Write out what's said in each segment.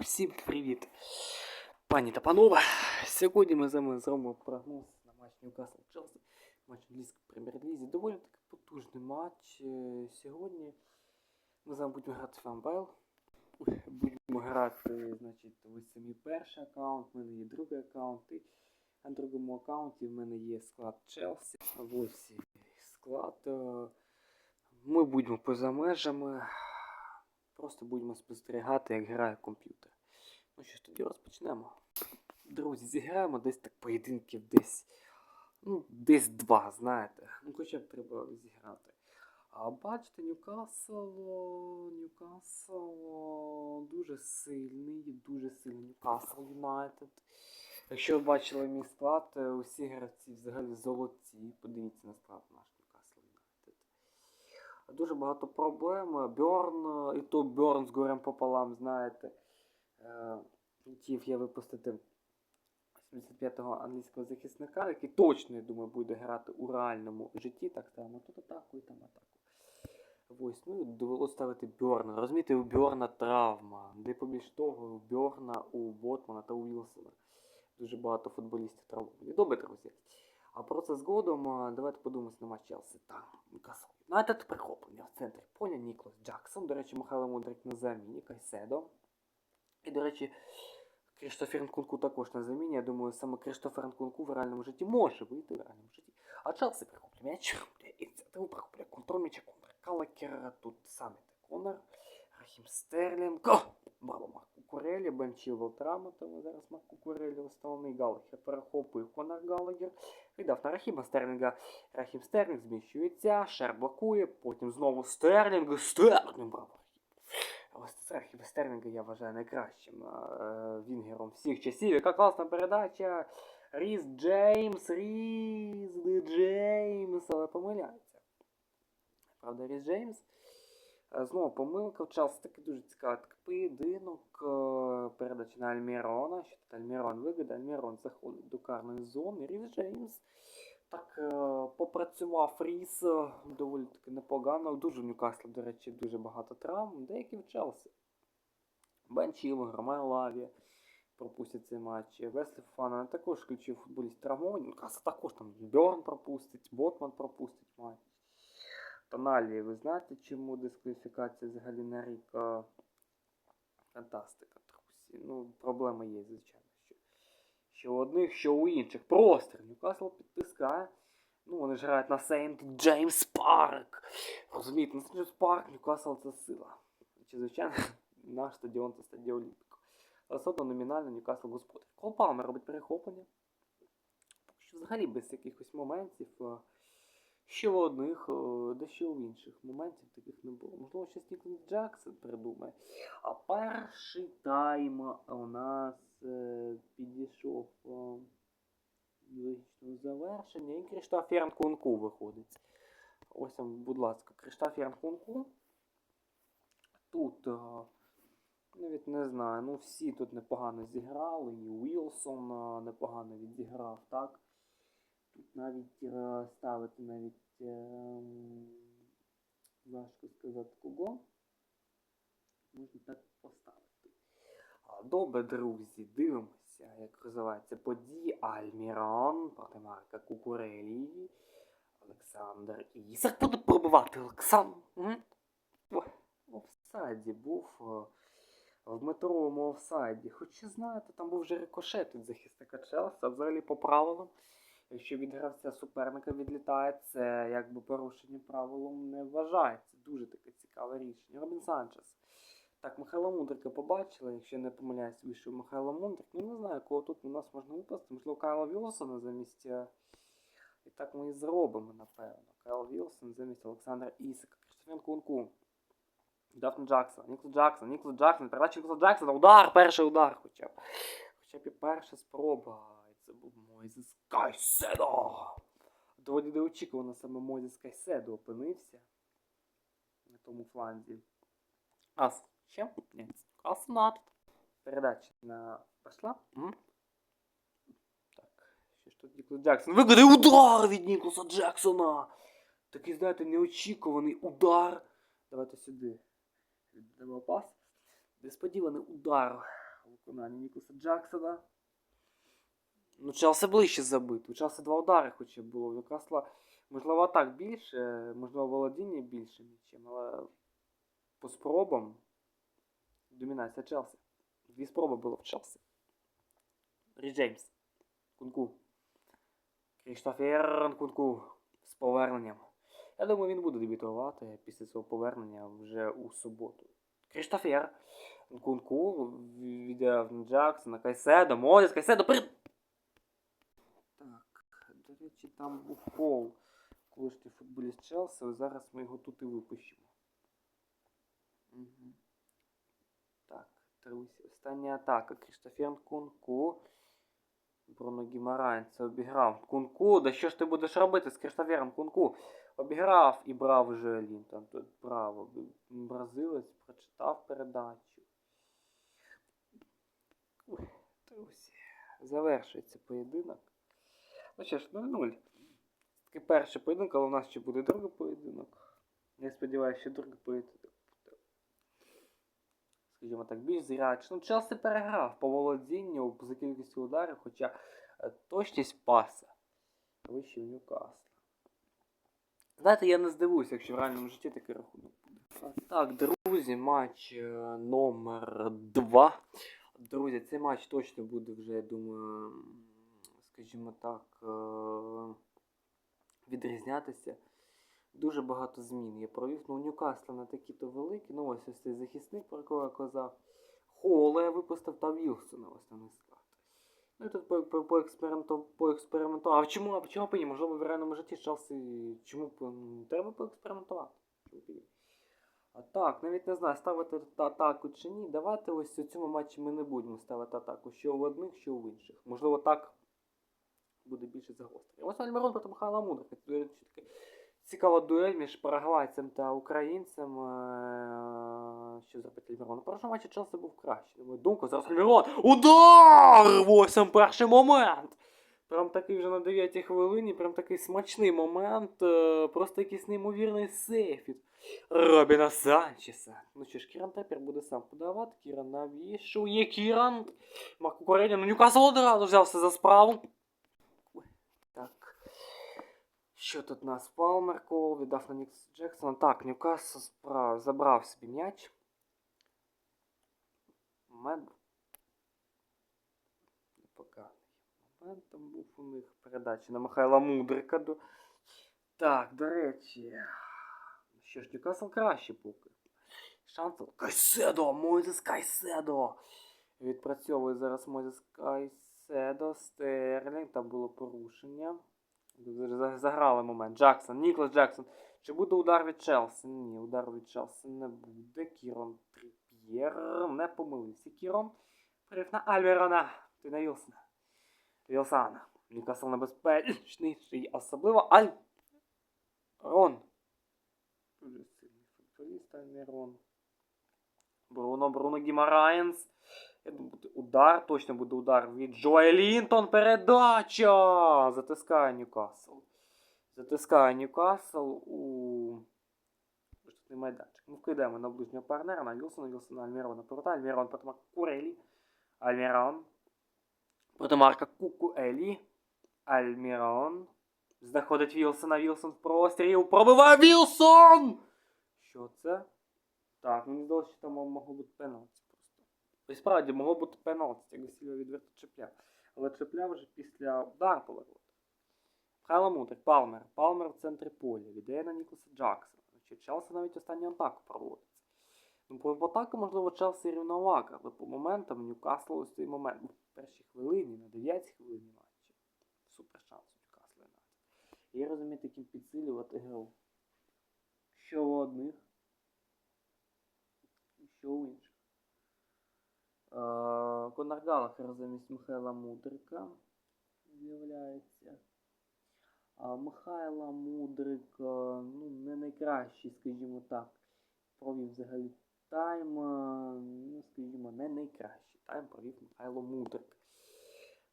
Усім привіт! Пані та панове! Сьогодні ми з вами зробимо прогноз на матч Ньюкасл Челсі. Матч англійської прем'єр-лізі. Доволі таки потужний матч. Е, Сьогодні ми з вами будемо грати Фанбайл. Будемо грати, значить, ось самі перший аккаунт, в мене є другий аккаунт. І на другому аккаунті в мене є склад Челсі. Ось склад. Е, Ми будемо поза межами. Просто будемо спостерігати, як грає комп'ютер. Ну що ж, тоді розпочнемо. Друзі, зіграємо десь так поєдинків десь. Ну, десь два, знаєте. Ну, хоча б треба зіграти. А бачите, Ньюкасл. о, Ньюкасл дуже сильний, дуже сильний Ньюкасл Юнайтед. Якщо ви бачили мій склад, е, усі гравці взагалі золоті. Подивіться на склад наш Ньюкасл Юнайтед. Дуже багато проблем. Бьорн, і то Бьорн з горем пополам, знаєте. Е, Хотів я випустити 85-го англійського захисника, який точно, я думаю, буде грати у реальному житті, так само тут атаку і там атаку. Ось, ну довелося ставити Бьорна. Розумієте, у Бьорна травма. Де побільш того, у Бьорна, у Ботмана та у Вілсона. Дуже багато футболістів травмовані. Добре, друзі. А про це згодом давайте подивимося на матч Челсі та Ньюкасл. Юнайтед прихоплення в центрі поля Ніклас Джексон. До речі, Михайло Мудрик на заміні, Кайседо. І, до речі, Кріштофер Нкунку також на заміні. Я думаю, саме Кріштофер Нкунку в реальному житті може вийти в реальному житті. А Челсі прихоплює м'яч. Ініціативу прихоплює контроль м'яча Конор Калакер. Тут саме Конор. Рахім Стерлінг. О! Браво Марк Кукурелі. Бен Чилвел травма, тому зараз Марк Кукурелі основний Галагер перехопив Конор Галагер. Віддав на Рахіма Стерлінга. Рахім Стерлінг зміщується, Шер блокує, потім знову Стерлінг. Стерлінг, браво. Ось це Рахіма Стерлінга я вважаю найкращим е, вінгером всіх часів. Яка класна передача. Різ Джеймс, Різ Джеймс, але помиляється. Правда, Різ Джеймс. Е, Знову помилка. Челсі таки дуже цікавий поєдинок. Е, Передача на Альмірона. Що тут Альмірон вигода. Альмірон заходить до карної зони. Різ Джеймс. Так е, попрацював Ріс е, доволі таки непогано. Дуже в Ньюкаслі, до речі, дуже багато травм. Деякі в Челсі. Бен Чілвер, Ромео Лаві пропустять цей матч. Веслі Фана також ключовий футболіст травмований. Ньюкасл також там Бьорн пропустить, Ботман пропустить матч. Тоналі, ви знаєте, чому дискваліфікація взагалі на рік е, фантастика, друзі. Ну, проблема є, звичайно. Що, у одних, що у інших. Простір. Ньюкасл підтискає. Ну, вони ж грають на Сейнт Джеймс Парк. Розумієте, на Сейнт Парк Ньюкасл це сила. Чи, звичайно, наш стадіон це стадіон Олімпіко. Одно номінально Ньюкасл господар. Кол Палмер робить перехоплення. Взагалі без якихось моментів. Е, Що в одних, е, дещо в інших. Моментів таких не було. Можливо, щось Ніклас Джексон придумає. А перший тайм у нас е, підійшов е, логічного завершення. І Кріштоф Янкунку виходить. Ось вам, будь ласка, Кріштоф Янкунку. Тут, е, навіть не знаю, ну всі тут непогано зіграли. І Уілсон е, непогано відіграв, так? Навіть е, ставити навіть ем, важко сказати кого. Можна так поставити. Добре, друзі, дивимося, як розвиваються події. Альмірон проти Марка Кукурелі. Олександр Ісак буде пробивати Олександр. В офсайді був. е, В метровому офсайді. Хоча знаєте, там був вже рикошет від захисника Челсі, а взагалі по правилам. Якщо від гравця суперника відлітає, це якби порушення правилом не вважається. Дуже таке цікаве рішення. Робін Санчес. Так, Михайло Мудрика побачили, якщо не помиляюсь, вийшов Михайло Мудрик. Ну не знаю, кого тут у нас можна випасти. Можливо, Кайла Вілсона замість. е, І так ми і зробимо, напевно. Кайл Вілсон замість Олександра Ісика. Криштофен Кунку. Дафн Джексон. Ніклас Джексон. Ніклас Джексон. Передача Нікласа Джексона. Удар! Перший удар хоча б. Хоча б і перша спроба. Це був Мойзес Кайседо. Доволі неочікувано саме Мойзес Кайседо опинився на тому фланзі. Ас. Ще? Ні. Аснат. Передача на пошла. М? Так. Що ж тут Ніклас Джексон? Вигоди удар від Нікласа Джексона! Такий, знаєте, неочікуваний удар. Давайте сюди. Віддамо пас. Несподіваний удар у виконанні Ніколаса Джексона. Ну, Челси ближче забити. У Челси два удари хоча б було. У Ньюкасла, можливо, так більше, можливо, володіння більше нічим, але по спробам домінація Челсі. Дві спроби було в Челсі. Рі Джеймс. Кунку. Кріштофер Кунку з поверненням. Я думаю, він буде дебютувати після свого повернення вже у суботу. Кріштофер Кунку віддав на Джаксона, Кайседо, Мозес, Кайседо, при... Речі, там був фол колишній футболіст Челсі, зараз ми його тут і випишемо. Угу. Так, друзі, остання атака. Кріштофер Кунку. Бруно Гімарайн обіграв. Кунку, да що ж ти будеш робити з Кріштофером Кунку? Обіграв і брав вже Лінтон. Тут браво. Бразилець прочитав передачу. Друзі, завершується поєдинок. Ну що ж, 0-0. Такий перший поєдинок, але у нас ще буде другий поєдинок. Я сподіваюся, що другий поєдинок. Скажімо так, більш зрячно. Ну, Челсі переграв по володінню за кількістю ударів, хоча е, точність паса вище в Ньюкасла. Знаєте, я не здивуюся, якщо в реальному житті такий рахунок буде. Так, друзі, матч е, номер 2. Друзі, цей матч точно буде вже, я думаю, скажімо так, е, відрізнятися. Дуже багато змін я провів. Ну, Ньюкасла не такі-то великі. Ну, ось ось цей захисник, про якого я казав. Холла я випустив та Вілсона основний склад. Ну і тут по, по, поексперименту, поекспериментував. А чому, а чому і ні? Можливо, в реальному житті Челсі чому треба поекспериментувати? А так, навіть не знаю, ставити атаку чи ні. Давайте ось у цьому матчі ми не будемо ставити атаку. Що в одних, що в інших. Можливо, так буде більше загострення. Ось Альмерон проти Михайла Мудрика. Цікава дуель між парагвайцем та українцем. Е, Що зробить Альмерон? На першому матчі Челсі був кращий. Мою думку, зараз Альмерон. Удар! Ось сам перший момент! Прям такий вже на 9 хвилині, прям такий смачний момент. е, Просто якийсь неймовірний сейф Робіна Санчеса. Ну що ж, Кіран тепер буде сам подавати. Кіран навішує. Кіран. Марко Кореня, ну Ньюкасл одразу взявся за справу. Ой, Так. Що тут у нас? Палмер кол віддав на Нікс Джексона. Так, Ньюкасл забрав собі м'яч. Момент. Непоганий. Момент там був у них передача на Михайла Мудрика. Так, до речі. Що ж, Ньюкасл краще поки. Шансов. Кайседо! Мойзес Кайседо! Відпрацьовує зараз Мойзес Кайседо. Стерлінг. Там було порушення. За- Заграли момент. Джексон, Ніклас Джексон. Чи буде удар від Челсі? Ні, удар від Челсі не буде. Кірон Тріп'єр. Не помилився Кірон. Прив на Альверона. Ти на Вілсона. Вілсана. Ньюкасл небезпечний. Особливо Аль... Рон. Дуже сильний футболіст Альмірон. Бруно, Бруно Гімараєнс. Я думаю, буде удар, точно буде удар від Джоя. Передача! Затискає Ньюкасл. Затискає Ньюкасл у майданчик. Ми вкидаємо на ближнього партнера, на Вілсона, Вілсона, Альмірона. Повертає Альмірон проти Марка Курелі. Альмірон. Проти Марка Кукуелі. Альмірон. Знаходить Вілсона, Вілсон в простріл. Пробиває Вілсон! Що це? Так, мені здалося, що там могло бути пенальті. І справді могло бути пенальті, як Васильова відверто чепляв. Але чепляв вже після удару поворота. Михайло Мудрик, Палмер. Палмер в центрі поля. Віддає на Ніколаса Джексона. Значить, Челсі навіть останню атаку проводиться. Ну, по атаку, можливо, Челсі рівновага, але по моментам Ньюкасл ось цей момент. в першій хвилині, на 9 хвилині матчі. Супер шанс Ньюкасла Юнайтед. І розумієте, яким підсилювати гру. Що у одних, що у інших. Е, Конор Галахер замість Михайла Мудрика з'являється. Михайла Мудрик, ну, не найкращий, скажімо так, провів взагалі тайм, е, ну, скажімо, не найкращий тайм провів Михайло Мудрик.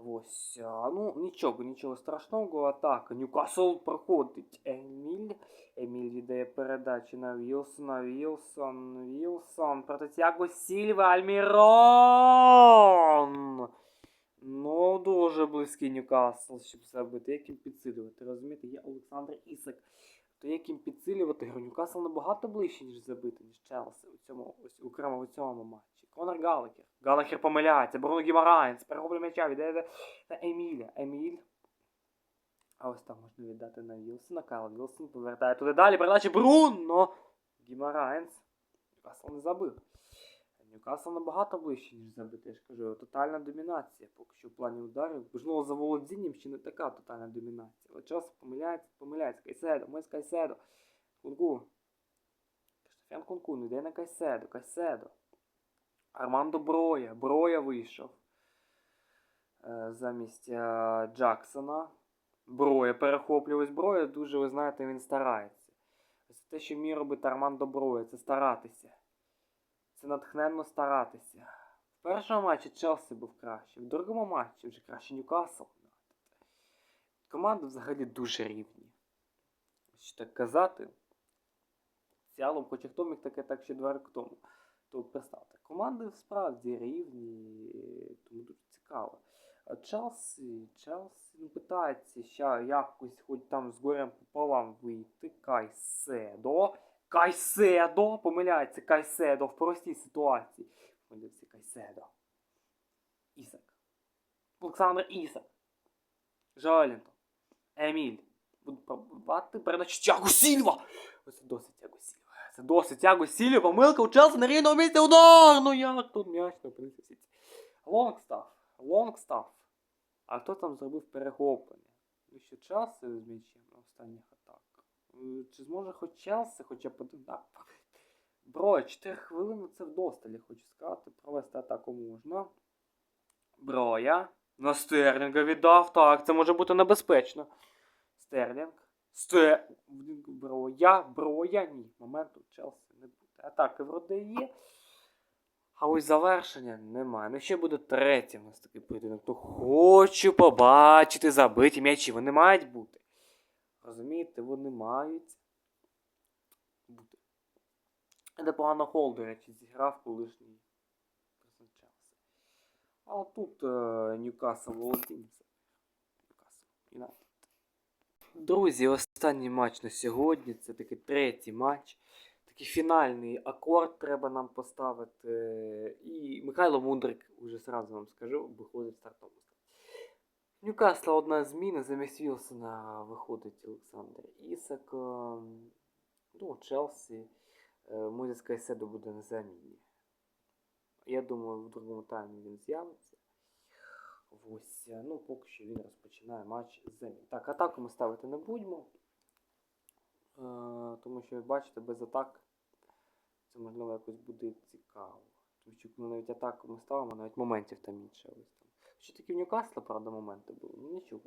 Ось, а, ну нічого, нічого страшного. Атака. Ньюкасл проходить. Еміль. Еміль віддає передачі на Вілсона. Вілсон. Вілсон. Проти Тяго Сільва. Альмірон. Ну, дуже близький Ньюкасл, щоб забити. Як їм підсилювати? Розумієте, є Олександр Ісак. То як їм підсилювати гру? Ньюкасл набагато ближче, ніж забити, ніж Челсі у цьому ось окремо у цьому матчі. Конор Галакер. Галахер помиляється. Бруно Гімараєнс. Перероблює м'яча. Віддає на Еміля. Еміль. А ось там можна віддати на Вілсона. Кайл Вілсон повертає туди далі. Передача Бруно. Гімараєнс. Ньюкасл не забив. Ньюкасл набагато ближче, ніж забити. Я ж кажу, тотальна домінація. Поки що в плані ударів. Можливо, за володінням ще не така тотальна домінація. Але час помиляється, помиляється. Кайседо, ми з Кайседо. Кунку. Штефян Кунку, не йде на Кайседо. Кайседо. Армандо Броя. Броя вийшов. Е, замість е, Джексона. Броя перехоплювалась Броя. Дуже, ви знаєте, він старається. Ось те, що вміє робити Армандо Броя, це старатися. Це натхненно старатися. В першому матчі Челсі був краще, в другому матчі вже краще Ньюкасл. Команди взагалі дуже рівні. Що так казати. В цілому, хоча хто міг таке так ще два роки тому. То представте, команди справді рівні, тому дуже цікаво. А Челсі, Челсі ну, питається ще якось хоч там з горем пополам вийти. Кайседо. Кайседо! Помиляється Кайседо в простій ситуації. Помилився Кайседо. Ісак. Олександр Ісак. Жолінтон. Еміль. Буду пробувати передачу Тяго Сільва! Ось досить Тяго Сільва. Це досить Тяго Сільва. Помилка у Челсі на рівному місці удар! Ну як тут м'яч опинився в сітці. Лонгстаф. Лонгстаф. А хто там зробив перехоплення? Що Челсі з м'ячем на останніх Чи зможе хоч Челсі, хоча б один так. Бро, 4 хвилини це вдосталь, я хочу сказати. Провести атаку можна. Броя. На Стерлінга віддав. Так, це може бути небезпечно. Стерлінг. Стер... Броя. Броя. Ні. Моменту Челсі не буде. Атаки вроде є. А ось завершення немає. Ну ще буде третій у нас такий поєдинок. То хочу побачити забиті м'ячі. Вони мають бути. Розумієте, вони мають бути. Непогано Холл, до речі, зіграв колишній Челсі. А тут е, Ньюкасл володінця. Ньюкасл. Друзі, останній матч на сьогодні. Це такий третій матч. Такий фінальний акорд треба нам поставити. І Михайло Мудрик, уже сразу вам скажу, виходить в стартову. Ньюкасла одна зміна, замість Вілсона виходить Олександр Ісак. е, Ну, Челсі. е, Мозіс Кайседо буде на заміні. Я думаю, в другому таймі він з'явиться. Ось, е, ну, поки що він розпочинає матч з замін. Так, атаку ми ставити не будемо. Е, тому що, як бачите, без атак це можливо якось буде цікаво. Тому що навіть атаку ми ставимо, навіть моментів там інше. Ось там. Що такі в Ньюкасла, правда, моменти були. Ну нічого.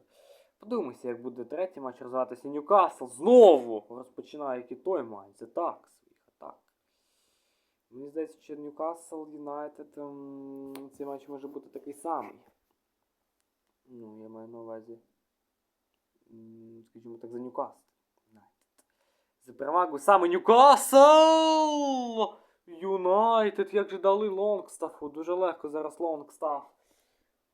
Подивимося, як буде третій матч розвиватися. Ньюкасл знову розпочинає як і той матч. Це так своїх атак. Мені здається, що Ньюкасл Юнайтед ем, цей матч може бути такий самий. Ну, я маю на увазі. Скажімо так, за Ньюкасл. За перевагу саме Ньюкасл! Юнайтед, як же дали Лонгстафу. Дуже легко зараз Лонгстаф.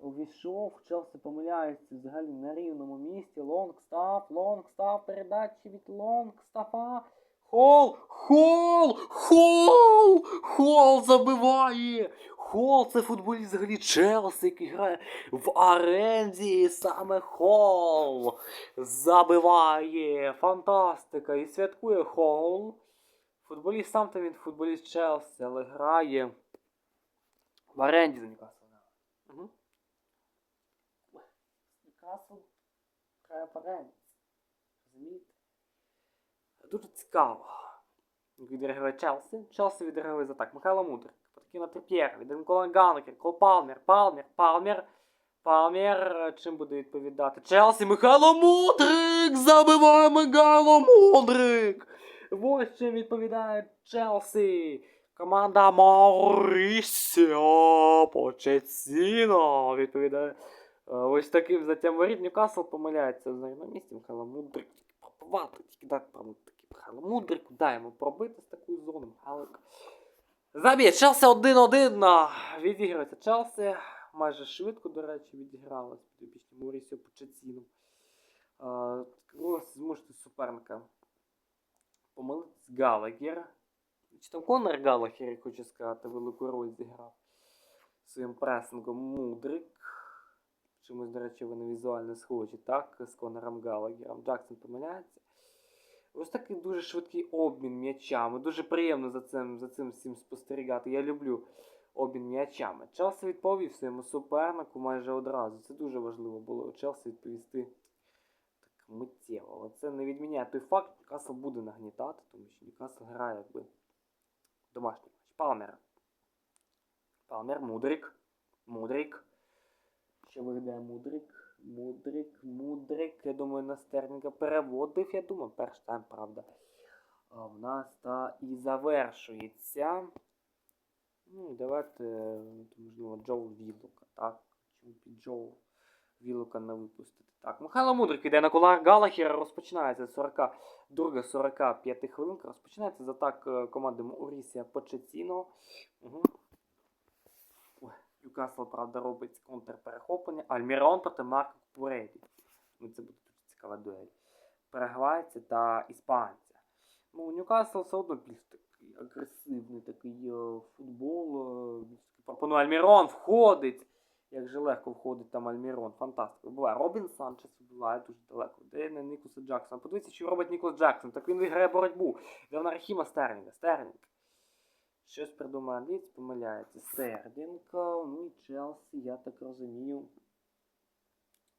Увійшов, Челсі помиляється взагалі на рівному місці. Лонгстаф, Лонгстаф, передачі від Лонгстафа. Хол! Хол! Хол! Хол забиває! Хол це футболіст взагалі Челсі, який грає в оренді. Саме Хол забиває. Фантастика! І святкує Хол. Футболіст сам то він футболіст Челсі, але грає в оренді за Ньюкасл. Угу. Грає в. Розумієте? Дуже цікаво. Відреагує Челсі. Челсі відреагує за так. Михайло Мудрик. Подкина Трип'єр. Від Микола Ганекер. Кол Палмер. Палмер. Палмер. Палмер. Чим буде відповідати? Челсі. Михайло Мудрик! Забиває Михайло Мудрик! Ось чим відповідає Челсі. Команда Маурісіо Почеціно відповідає Ось таким взяттям воріт Ньюкасл помиляється на на місці. Михайло Мудрик тільки пробивати, тільки дати прямо такий Михайло Мудрик, дай йому пробити з такою зоною. Михайлик. Заб'є. Челсі 1-1 на відіграється Челсі. Майже швидко, до речі, відігралась підопічні Маурісіо Почеціно. Ну, змусити суперника помилитись Галагер. Чи там Конор Галагер, я хочу сказати, велику роль зіграв своїм пресингом Мудрик. Чомусь, до речі, вони візуально схожі, так, з Конором Галагером. Джексон помиляється. Ось такий дуже швидкий обмін м'ячами. Дуже приємно за цим, за цим всім спостерігати. Я люблю обмін м'ячами. Челсі відповів своєму супернику майже одразу. Це дуже важливо було Челсі відповісти так миттєво. Але це не відміняє той факт, Ньюкасл буде нагнітати, тому що Ньюкасл грає якби домашній матч. Палмер. Палмер, Мудрик. Мудрик. Що виглядає Мудрик? Мудрик, Мудрик. Я думаю, на Стерлінга переводив. Я думаю, перший тайм, правда. А в нас та і завершується. Ну, давайте, можливо, Джоу Вілока, так? Чому під Джоу Вілока не випустити? Так, Михайло Мудрик іде на колар Галахера, розпочинається 40, друга 45 хвилинка. Розпочинається з атак е, команди Маурісія Почеціно. Угу. Ньюкасл, правда, робить контрперехоплення. Альмірон проти Марко Пуреді. Ну, це буде дуже цікава дуель. Перегвайця та іспанця. Ну, Ньюкасл все одно більш такий агресивний такий е, футбол. е, більш пропонує Альмірон, входить. Як же легко входить там Альмірон. Фантастика. Буває. Робін Санчес вибиває дуже далеко. Де не Нікоса Джексона? Подивіться, що робить Нікос Джексон. Так він виграє боротьбу. Де на Рахіма Стерлінга. Стерлінг. Щось придумає англієць, помиляється. Серденко, ну і Челсі, я так розумію,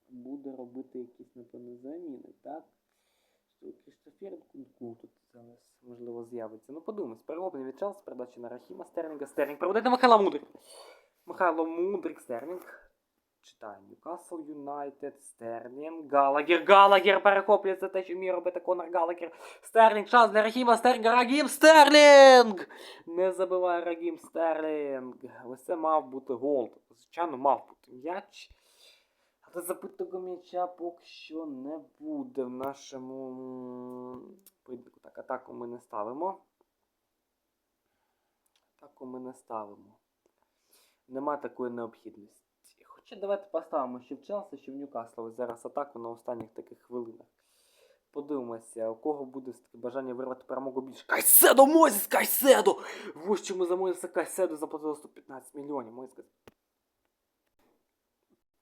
буде робити якісь, напевно, заміни, так? Що Кріштофер Кунку тут зараз, можливо, з'явиться. Ну, подумай, перероблення від Челсі, передача на Рахіма, Стерлінга, Стерлінг. Переводить на Михайла Мудрик. Михайло Мудрик, Стерлінг. Читаю. Ньюкасл Юнайтед, Стерлінг, Галагер, Галагер перехоплює це те, що вміє робити Конор Галагер. Стерлінг, шанс для Рахіма, Стерлінга, Рагім, Стерлінг! Не забиває Рагім Стерлінг. Ось це мав бути гол. Звичайно, мав бути м'яч. Але забитого м'яча поки що не буде в нашому поєдинку. Так, атаку ми не ставимо. Атаку ми не ставимо. Нема такої необхідності. Хоча давайте поставимо ще в Челсі, ще в Ньюкасл. Ось зараз атаку на останніх таких хвилинах. Подивимося, у кого буде таке бажання вирвати перемогу більше. Кайседо, Мозіс, Кайседо! Ось чому за Мозіса Кайседо заплатили 115 мільйонів. Мозіс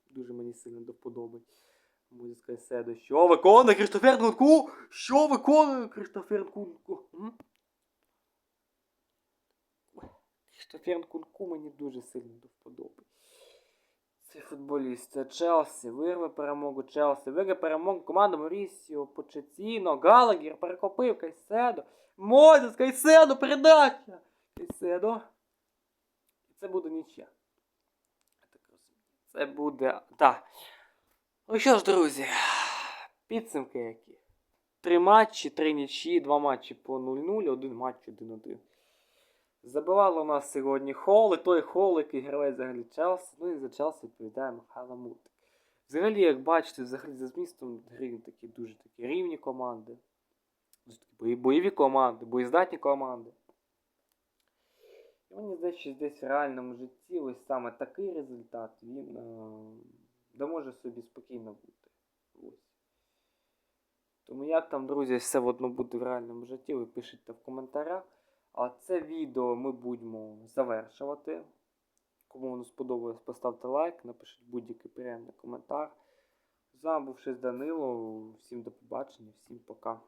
Дуже мені сильно до вподоби. Мозіс Кайседо. Що виконує Кріштофер Нкунку? Що виконує Кріштофер Нкунку? М? Кріштофер Нкунку мені дуже сильно до вподоби. Цей футболіст це Челсі. Вирве перемогу Челсі. Вирве перемогу команду Морісіо, Почеціно, Галагер, перехопив Кайседо. Мозіс, Кайседо, передача! Кайседо. Це буде нічия. Це буде. Так. Ну що ж, друзі, підсумки які. Три матчі, три нічі, два матчі по 0-0, один матч 1-1. Забивало у нас сьогодні Хол, і той Хол, який гравець взагалі Челсі. Ну і за Челсі відповідає Михайло Мутик. Взагалі, як бачите, взагалі за змістом гри такі дуже такі рівні команди. Дуже такі бойові команди, боєздатні команди. І мені здається, що десь в реальному житті ось саме такий результат він е, може собі спокійно бути. Тому як там, друзі, все одно буде в реальному житті, ви пишіть в коментарях. А це відео ми будемо завершувати. Кому воно сподобалось, поставте лайк, напишіть будь-який приємний коментар. З вами був Шесть Данило. Всім до побачення, всім пока.